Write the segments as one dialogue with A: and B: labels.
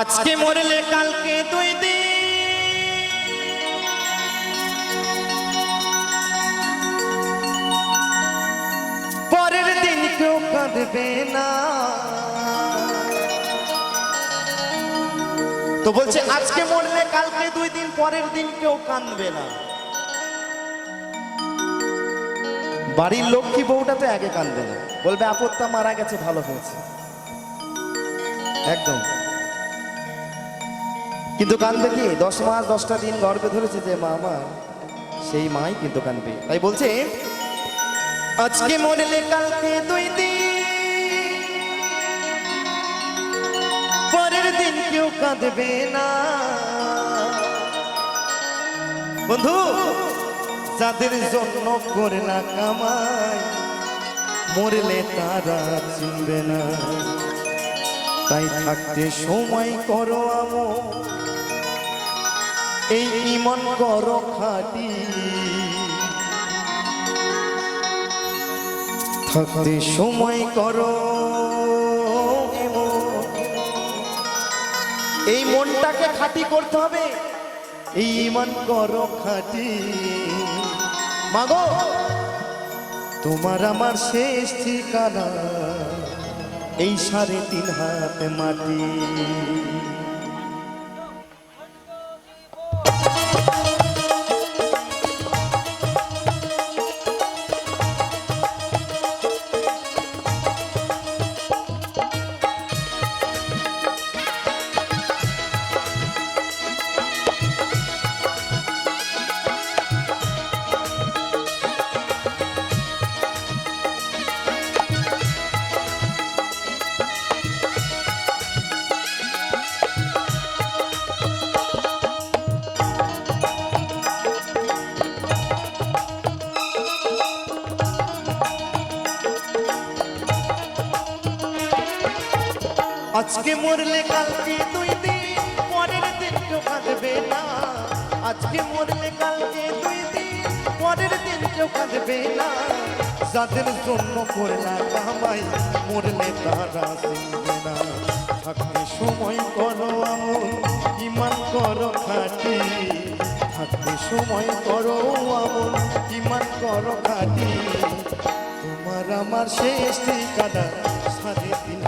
A: আজকে মরলে কালকে দুই দিন। পরের দিন কেউ কাঁদবে না। তো বলছে, আজকে মরলে কালকে দুই দিন, পরের দিন কেউ কাঁদবে না। বাড়ির লক্ষ্মী বউটা তো আগে কাঁদবে না। বলবে আপত্তা মারা গেছে, ভালো হয়েছে। একদম। কিন্তু কানবে কি? দশ মাস, দশটা দিন গর্বে ধরেছে যে মা আমার, সেই মাই কিন্তু কানবে। তাই বলছে, আজকে মরলে কালকে দুই দিন, পরের দিন কেউ কাঁদবে না। বন্ধু, যাদের জন্য করে না কামাই, মরলে তারা চিনবে না। তাই থাকতে সময় করো আমো। এই ইমন করো খাটি। থাকতে সময় করো এই মনটাকে খাটি করতে হবে। এই ইমান করো খাটি। মাগো, তোমার আমার শেষ ঠিকানা, এই সাড়ে তিন হাত মাটি। আজকে মরলে কালকে দুই দিন, পরের দিন কেউ কাঁদবে না। আজকে মরলে কালকে দুই দিন, পরের দিন কেউ কাঁদবে না। যাদের জন্য করলা কামাই, মরলে তারা চিনবে না। থাকতে সময় করো আমল, ইমান করো খাটি। থাকতে সময় করো আমল, ইমান করো খাটি। তোমার আমার শেষ ঠিকানা সাড়ে তিন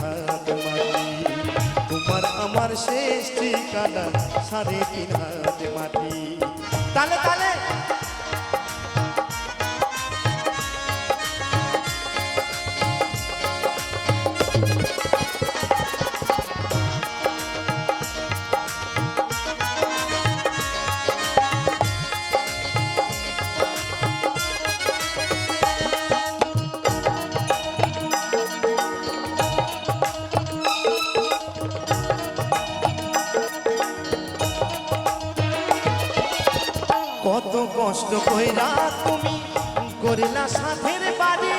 A: শেষ ঠিকানা সাড়ে তিন হাত মাটি। তালে তালে কত কষ্ট কইরা তুমি করিলা সাথের বাড়ি।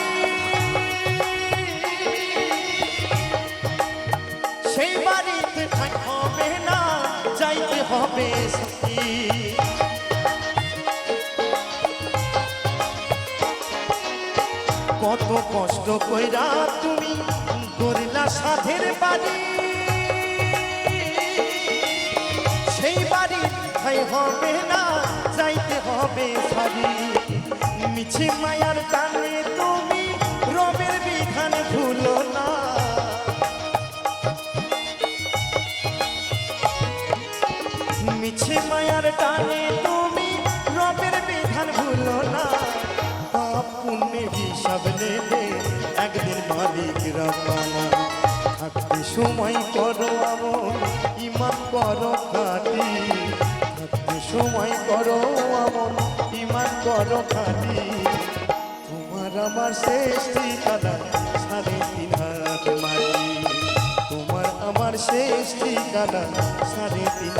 A: সেই বাড়িতে হবে না যাইতে হবে সত্যি কত কষ্ট কইরা তুমি করিলা সাথের বাড়ি। বাড়ি হবে না, যাইতে হবে সারি। মিছে মায়ার টানে তুমি রবের বিধান ভুলো না। মিছে মায়ার টানে তুমি রবের বিধান ভুলো না। পাপ পুণ্যে হিসাব নেবে একদিন মালিক রবানা থাকতে সময় করো আমন ইমান করো করো খালি তোমার আমার শেষ ঠিকানা সাড়ে তিন হাত মাটি। তোমার আমার শেষ ঠিকানা সাড়ে তিন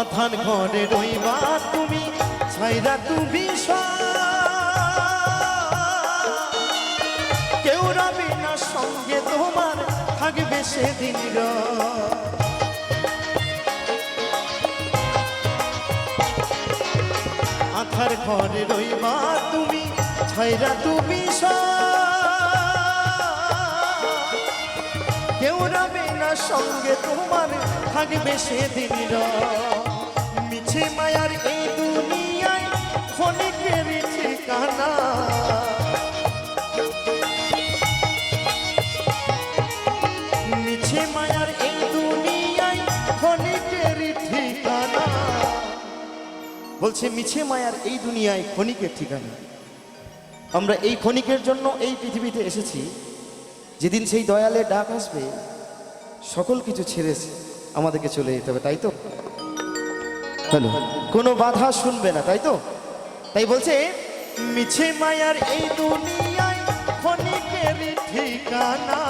A: অথান ঘরে রইবা তুমি, ছাইরা তুমি কেউ রবে না সঙ্গে তোমার, থাকবে সেদিন আথার ঘরে রইবা তুমি, ছাইরা তুমি কেউ রবে না সঙ্গে তোমার, থাকবে সেদিন মায়ার এই দুনিয়ায়, ক্ষণিকের ঠিকানা বলছে, মিছে মায়ার এই দুনিয়ায় ক্ষণিকের ঠিকানা। আমরা এই ক্ষণিকের জন্য এই পৃথিবীতে এসেছি, যেদিন সেই দয়ালে ডাক আসবে, সকল কিছু ছেড়ে আমাদেরকে চলে যেতে হবে, তাই তো? হ্যালো কোনো বাধা শুনবে না, তাই তো? তাই বলছে, মিছে মায়ার এই দুনিয়ায় ক্ষণিকের ঠিকানা।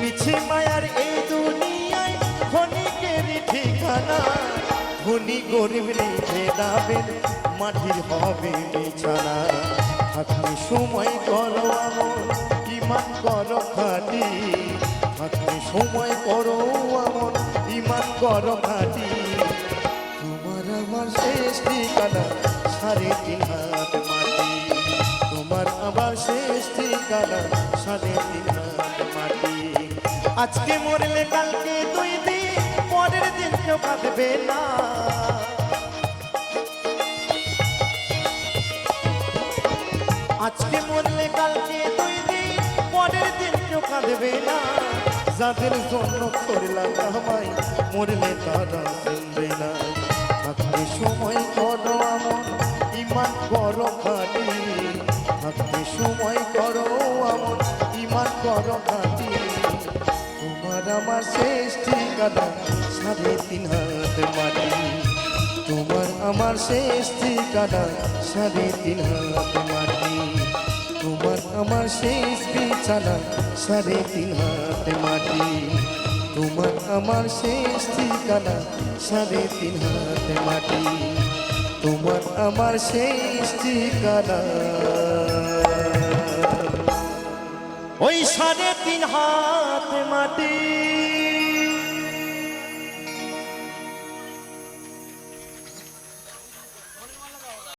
A: মিছে মায়ার এই দুনিয়ায় ক্ষণিকের ঠিকানা। ধনী গরিব রেখে যাবেন, মাটির হবে বিছানা। থাকতে সময় করো আমন ইমান করো খাটি। থাকতে সময় করো আমার ইমান করো খাটি। তোমার আমার শেষ ঠিকানা, সাড়ে তিন হাত মাটি। তোমার আমার শেষ ঠিকানা, সাড়ে তিন হাত মাটি। আজকে মরলে কালকে দুই দিন, পরের দিন কেউ কাঁদবে না। আজকে মরলে কালকে দুই দিন, পরের দিন কেউ কাঁদবে না। যাদের জন্য করলাম আমায় মরলে তারা চিনবে না। থাকতে সময় করো আমার, ইমান করো খাটি। থাকতে সময় করো আমার, ইমান করো খাটি। তোমার আমার শেষ ঠিকানা সাড়ে তিন হাত মাটি। তোমার আমার শেষ ঠিকানা সাড়ে তিন হাত মাটি। আমার শেষ বিছানা, সাড়ে তিন হাতে মাটি। তোমার আমার শেষ ঠিকানা, সাড়ে তিন হাতে মাটি। তোমার আমার শেষ ঠিকানা। ওই সাড়ে তিন হাত মাটি।